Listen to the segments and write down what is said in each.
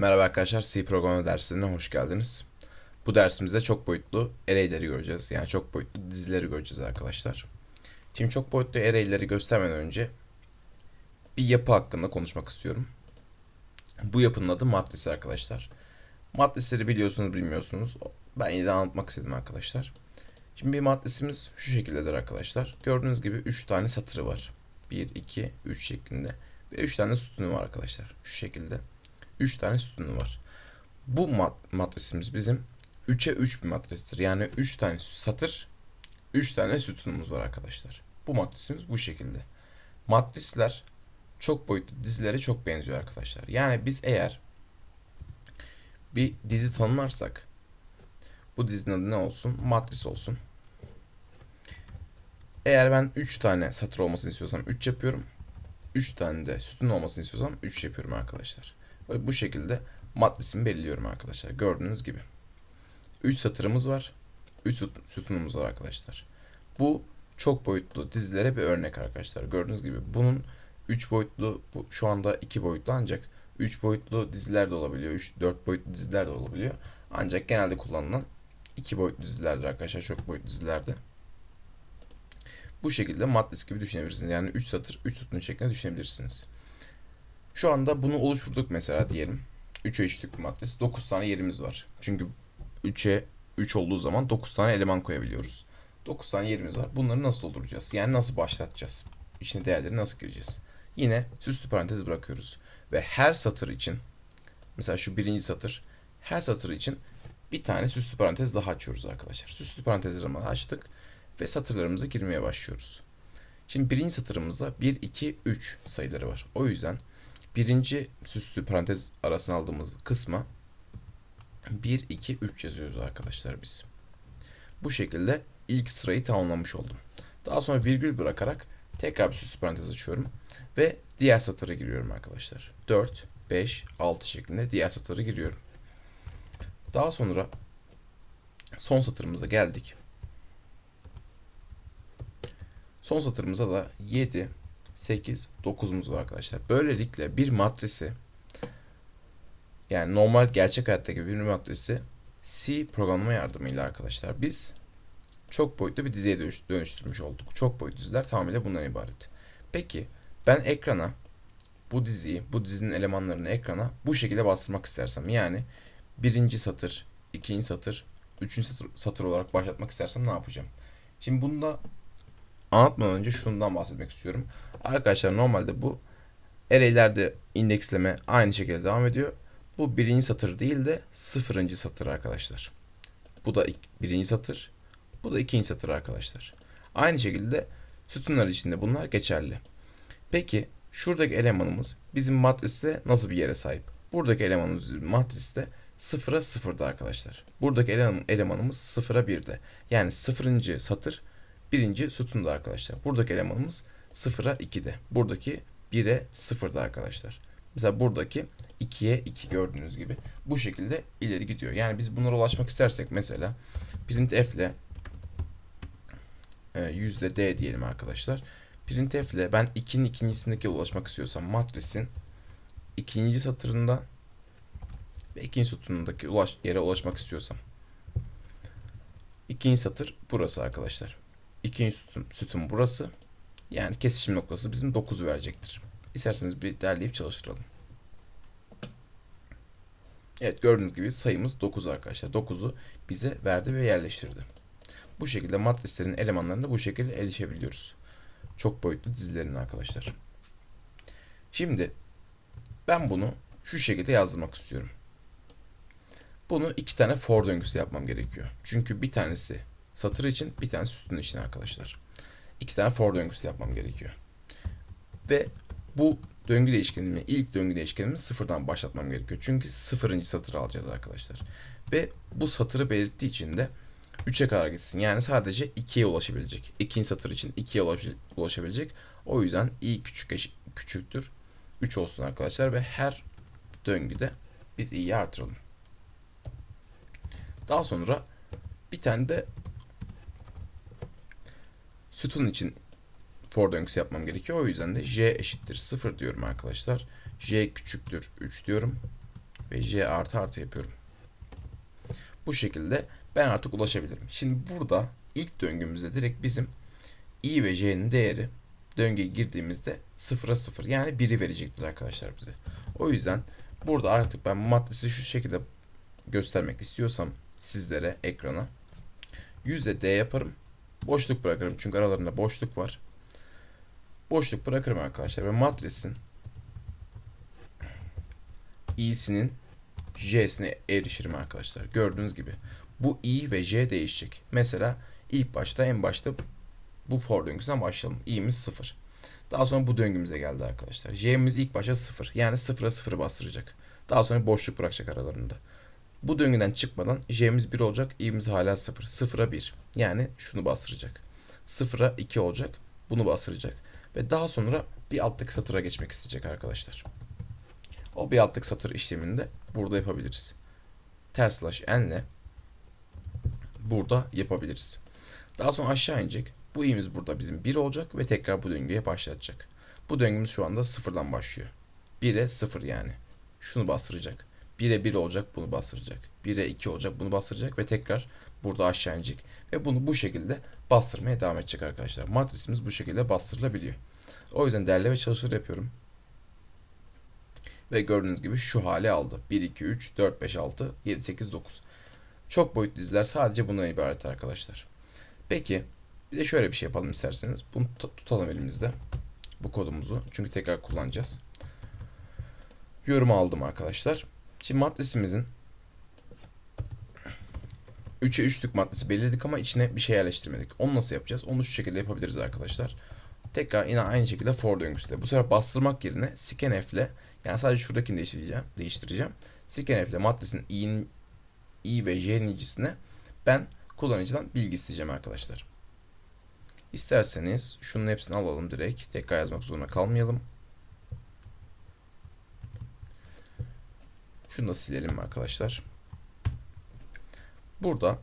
Merhaba arkadaşlar, C programı derslerine hoş geldiniz. Bu dersimizde çok boyutlu array'leri göreceğiz. Yani çok boyutlu dizileri göreceğiz arkadaşlar. Şimdi çok boyutlu array'leri göstermeden önce bir yapı hakkında konuşmak istiyorum. Bu yapının adı matris arkadaşlar. Matrisleri biliyorsunuz bilmiyorsunuz. Ben yine anlatmak istedim arkadaşlar. Şimdi bir matrisimiz şu şekildedir arkadaşlar. Gördüğünüz gibi 3 tane satırı var. 1, 2, 3 şeklinde. Ve 3 tane sütunu var arkadaşlar. Şu şekilde. 3 tane sütunu var. Bu mat matrisimiz bizim 3'e 3 bir matristir. Yani 3 tane satır, 3 tane sütunumuz var arkadaşlar. Bu matrisimiz bu şekilde. Matrisler çok boyutlu dizilere çok benziyor arkadaşlar. Yani biz eğer bir dizi tanımlarsak bu dizinin adı ne olsun? Matris olsun. Eğer ben 3 tane satır olmasını istiyorsam 3 yapıyorum. 3 tane de sütun olmasını istiyorsam 3 yapıyorum arkadaşlar. Ve bu şekilde matrisimi belirliyorum arkadaşlar. Gördüğünüz gibi. 3 satırımız var. 3 sütunumuz var arkadaşlar. Bu çok boyutlu dizilere bir örnek arkadaşlar. Gördüğünüz gibi bunun 3 boyutlu bu şu anda 2 boyutlu ancak 3 boyutlu diziler de olabiliyor. 3 4 boyutlu diziler de olabiliyor. Ancak genelde kullanılan 2 boyutlu dizilerdir arkadaşlar. Çok boyutlu dizilerde. Bu şekilde matris gibi düşünebilirsiniz. Yani 3 satır, 3 sütun şeklinde düşünebilirsiniz. Şu anda bunu oluşturduk mesela diyelim. 3'e 3'lük bir matris. 9 tane yerimiz var. Çünkü 3'e 3 olduğu zaman 9 tane eleman koyabiliyoruz. 9 tane yerimiz var. Bunları nasıl dolduracağız? Yani nasıl başlatacağız? İçine değerleri nasıl gireceğiz? Yine süslü parantez bırakıyoruz. Ve her satır için mesela şu birinci satır her satır için bir tane süslü parantez daha açıyoruz arkadaşlar. Süslü parantezlerimi açtık ve satırlarımıza girmeye başlıyoruz. Şimdi birinci satırımızda 1, 2, 3 sayıları var. O yüzden birinci süslü parantez arasına aldığımız kısma 1, 2, 3 yazıyoruz arkadaşlar biz. Bu şekilde ilk sırayı tamamlamış oldum. Daha sonra virgül bırakarak tekrar bir süslü parantez açıyorum. Ve diğer satıra giriyorum arkadaşlar. 4, 5, 6 şeklinde diğer satıra giriyorum. Daha sonra son satırımıza geldik. Son satırımıza da 7, 8, 9'umuz var arkadaşlar. Böylelikle bir matrisi yani normal gerçek hayattaki bir matrisi C programlama yardımıyla arkadaşlar biz çok boyutlu bir diziye dönüştürmüş olduk. Çok boyutlu diziler tamamıyla bundan ibaret. Peki ben ekrana bu diziyi, bu dizinin elemanlarını ekrana bu şekilde bastırmak istersem yani birinci satır, ikinci satır, üçüncü satır, satır olarak başlatmak istersem ne yapacağım? Şimdi bunda anlatmadan önce şundan bahsetmek istiyorum. Arkadaşlar normalde bu array'lerde indeksleme aynı şekilde devam ediyor. Bu birinci satır değil de sıfırıncı satır arkadaşlar. Bu da birinci satır. Bu da ikinci satır arkadaşlar. Aynı şekilde sütunlar içinde bunlar geçerli. Peki şuradaki elemanımız bizim matriste nasıl bir yere sahip? Buradaki elemanımız matriste sıfıra sıfırda arkadaşlar. Buradaki elemanımız sıfıra birde. Yani sıfırıncı satır birinci sütunda arkadaşlar. Buradaki elemanımız sıfıra 2'de. Buradaki 1'e 0'da arkadaşlar. Mesela buradaki 2'ye 2 gördüğünüz gibi bu şekilde ileri gidiyor. Yani biz bunlara ulaşmak istersek mesela printf ile e, yüzde d diyelim arkadaşlar. Printf ile ben 2'nin ikincisindeki ulaşmak istiyorsam matrisin ikinci satırında ve ikinci sütunundaki ulaş, yere ulaşmak istiyorsam ikinci satır burası arkadaşlar. İkinci sütun, sütun burası. Yani kesişim noktası bizim 9'u verecektir. İsterseniz bir derleyip çalıştıralım. Evet gördüğünüz gibi sayımız 9 arkadaşlar. 9'u bize verdi ve yerleştirdi. Bu şekilde matrislerin elemanlarını bu şekilde erişebiliyoruz. Çok boyutlu dizilerin arkadaşlar. Şimdi ben bunu şu şekilde yazdırmak istiyorum. Bunu iki tane for döngüsü yapmam gerekiyor. Çünkü bir tanesi satır için bir tanesi sütun için arkadaşlar. İki tane for döngüsü yapmam gerekiyor. Ve bu döngü değişkenimi, ilk döngü değişkenimi sıfırdan başlatmam gerekiyor. Çünkü sıfırıncı satırı alacağız arkadaşlar. Ve bu satırı belirttiği için de 3'e kadar gitsin. Yani sadece 2'ye ulaşabilecek. İkinci satır için 2'ye ulaşabilecek. O yüzden i küçük küçüktür 3 olsun arkadaşlar ve her döngüde biz i'yi artıralım. Daha sonra bir tane de sütun için for döngüsü yapmam gerekiyor. O yüzden de j eşittir 0 diyorum arkadaşlar. j küçüktür 3 diyorum. ve J artı artı yapıyorum. Bu şekilde ben artık ulaşabilirim. Şimdi burada ilk döngümüzde direkt bizim i ve j'nin değeri döngüye girdiğimizde 0'a 0 yani 1'i verecektir arkadaşlar bize. O yüzden burada artık ben matrisi şu şekilde göstermek istiyorsam sizlere ekrana 100'e d yaparım. Boşluk bırakırım çünkü aralarında boşluk var. Boşluk bırakırım arkadaşlar ve matrisin i'sinin j'sine erişirim arkadaşlar. Gördüğünüz gibi bu i ve j değişecek. Mesela ilk başta en başta bu for döngüsünden başlayalım. i'miz 0. Daha sonra bu döngümüze geldi arkadaşlar. j'miz ilk başta 0. Yani 0'a 0'ı bastıracak. Daha sonra boşluk bırakacak aralarında. Bu döngüden çıkmadan j'miz 1 olacak. i'miz hala 0. 0'a 1. Yani şunu bastıracak. 0'a 2 olacak. Bunu bastıracak. Ve daha sonra bir alttaki satıra geçmek isteyecek arkadaşlar. O bir alttaki satır işlemini de burada yapabiliriz. Ters slash n ile burada yapabiliriz. Daha sonra aşağı inecek. Bu i'miz burada bizim 1 olacak ve tekrar bu döngüye başlatacak. Bu döngümüz şu anda sıfırdan başlıyor. 1'e 0 yani. Şunu bastıracak. 1'e 1 olacak bunu bastıracak. 1'e 2 olacak bunu bastıracak ve tekrar burada aşağı inecek. Ve bunu bu şekilde bastırmaya devam edecek arkadaşlar. Matrisimiz bu şekilde bastırılabiliyor. O yüzden derle ve çalışır yapıyorum. Ve gördüğünüz gibi şu hale aldı. 1, 2, 3, 4, 5, 6, 7, 8, 9. Çok boyutlu diziler sadece bundan ibaret arkadaşlar. Peki bir de şöyle bir şey yapalım isterseniz. Bunu tutalım elimizde. Bu kodumuzu. Çünkü tekrar kullanacağız. Yorumu aldım arkadaşlar. Şimdi matrisimizin 3'e 3'lük maddesi belirledik ama içine bir şey yerleştirmedik. Onu nasıl yapacağız? Onu şu şekilde yapabiliriz arkadaşlar. Tekrar yine aynı şekilde for döngüsü Bu sefer bastırmak yerine scanf ile yani sadece şuradakini değiştireceğim. değiştireceğim. Scanf ile matrisin i'nin i ve j'nin icisine ben kullanıcıdan bilgi isteyeceğim arkadaşlar. İsterseniz şunun hepsini alalım direkt. Tekrar yazmak zorunda kalmayalım. Şunu da silelim arkadaşlar. Burada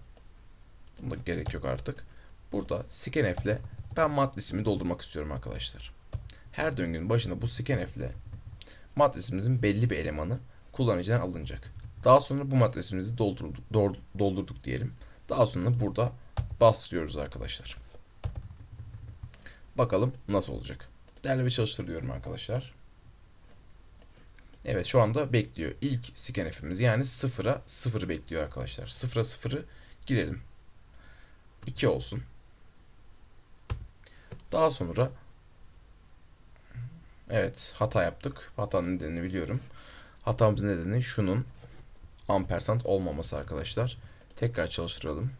bunda gerek yok artık. Burada scanf ile ben matrisimi doldurmak istiyorum arkadaşlar. Her döngünün başında bu scanf ile matrisimizin belli bir elemanı kullanıcıdan alınacak. Daha sonra bu matrisimizi doldurduk, doldurduk diyelim. Daha sonra burada bastırıyoruz arkadaşlar. Bakalım nasıl olacak. Derle ve çalıştır diyorum arkadaşlar. Evet şu anda bekliyor. İlk scanf'imiz yani 0'a 0'ı bekliyor arkadaşlar. 0'a 0'ı girelim. 2 olsun. Daha sonra Evet hata yaptık. Hatanın nedenini biliyorum. Hatamızın nedeni şunun ampersand olmaması arkadaşlar. Tekrar çalıştıralım.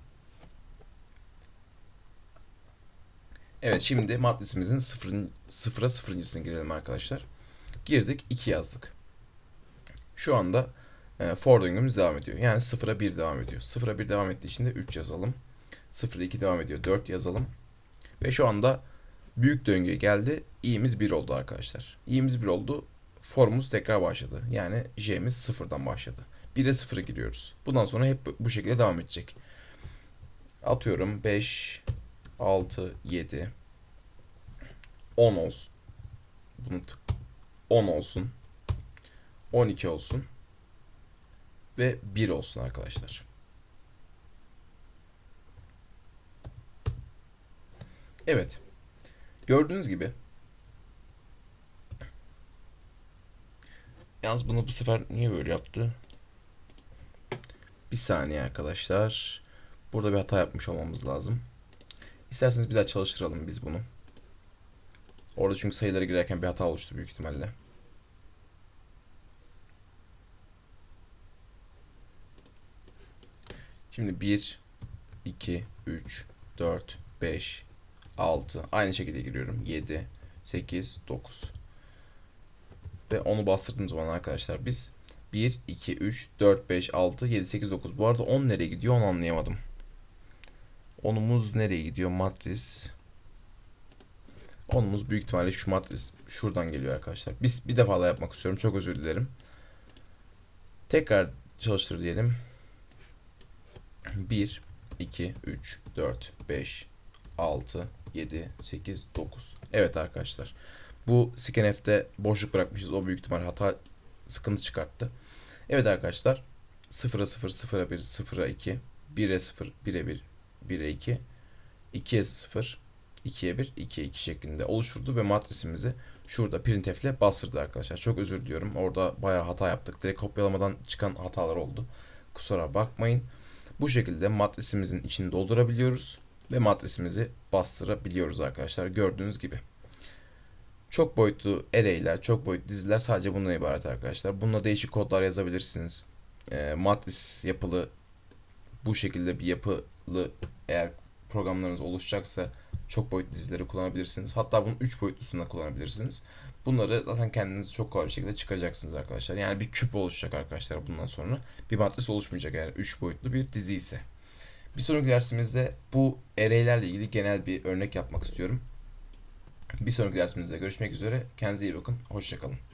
Evet şimdi matrisimizin sıfırın, sıfıra sıfırıncısını girelim arkadaşlar. Girdik 2 yazdık. Şu anda e, for döngümüz devam ediyor. Yani 0'a 1 devam ediyor. 0'a 1 devam ettiği için de 3 yazalım. 0'a 2 devam ediyor. 4 yazalım. Ve şu anda büyük döngüye geldi. i'miz 1 oldu arkadaşlar. i'miz 1 oldu. Formumuz tekrar başladı. Yani j'miz 0'dan başladı. 1'e 0'a giriyoruz. Bundan sonra hep bu şekilde devam edecek. Atıyorum 5, 6, 7, 10 olsun. Bunu 10 olsun. 12 olsun. Ve 1 olsun arkadaşlar. Evet. Gördüğünüz gibi Yalnız bunu bu sefer niye böyle yaptı? Bir saniye arkadaşlar. Burada bir hata yapmış olmamız lazım. İsterseniz bir daha çalıştıralım biz bunu. Orada çünkü sayıları girerken bir hata oluştu büyük ihtimalle. Şimdi 1, 2, 3, 4, 5, 6. Aynı şekilde giriyorum. 7, 8, 9. Ve onu bastırdığım zaman arkadaşlar biz 1, 2, 3, 4, 5, 6, 7, 8, 9. Bu arada 10 nereye gidiyor onu anlayamadım. Onumuz nereye gidiyor? Matris. Onumuz büyük ihtimalle şu matris şuradan geliyor arkadaşlar. Biz bir defa daha yapmak istiyorum. Çok özür dilerim. Tekrar çalıştır diyelim. 1, 2, 3, 4, 5, 6, 7, 8, 9. Evet arkadaşlar. Bu scanf'te boşluk bırakmışız. O büyük ihtimal hata sıkıntı çıkarttı. Evet arkadaşlar 0'a 0, 0'a 1, 0'a 2, 1'e 0, 1'e 1, 1'e 2, 2'ye 0, 2'ye 1, 2'ye 2 şeklinde oluşturdu ve matrisimizi şurada printf ile bastırdı arkadaşlar. Çok özür diliyorum. Orada bayağı hata yaptık. Direkt kopyalamadan çıkan hatalar oldu. Kusura bakmayın. Bu şekilde matrisimizin içini doldurabiliyoruz ve matrisimizi bastırabiliyoruz arkadaşlar. Gördüğünüz gibi. Çok boyutlu array'ler, çok boyutlu diziler sadece bundan ibaret arkadaşlar. Bununla değişik kodlar yazabilirsiniz. E, matris yapılı bu şekilde bir yapılı eğer programlarınız oluşacaksa çok boyutlu dizileri kullanabilirsiniz. Hatta bunun 3 boyutlusunu da kullanabilirsiniz. Bunları zaten kendiniz çok kolay bir şekilde çıkaracaksınız arkadaşlar. Yani bir küp oluşacak arkadaşlar bundan sonra. Bir matris oluşmayacak eğer 3 boyutlu bir dizi ise. Bir sonraki dersimizde bu array'lerle ilgili genel bir örnek yapmak istiyorum. Bir sonraki dersimizde görüşmek üzere. Kendinize iyi bakın. Hoşçakalın.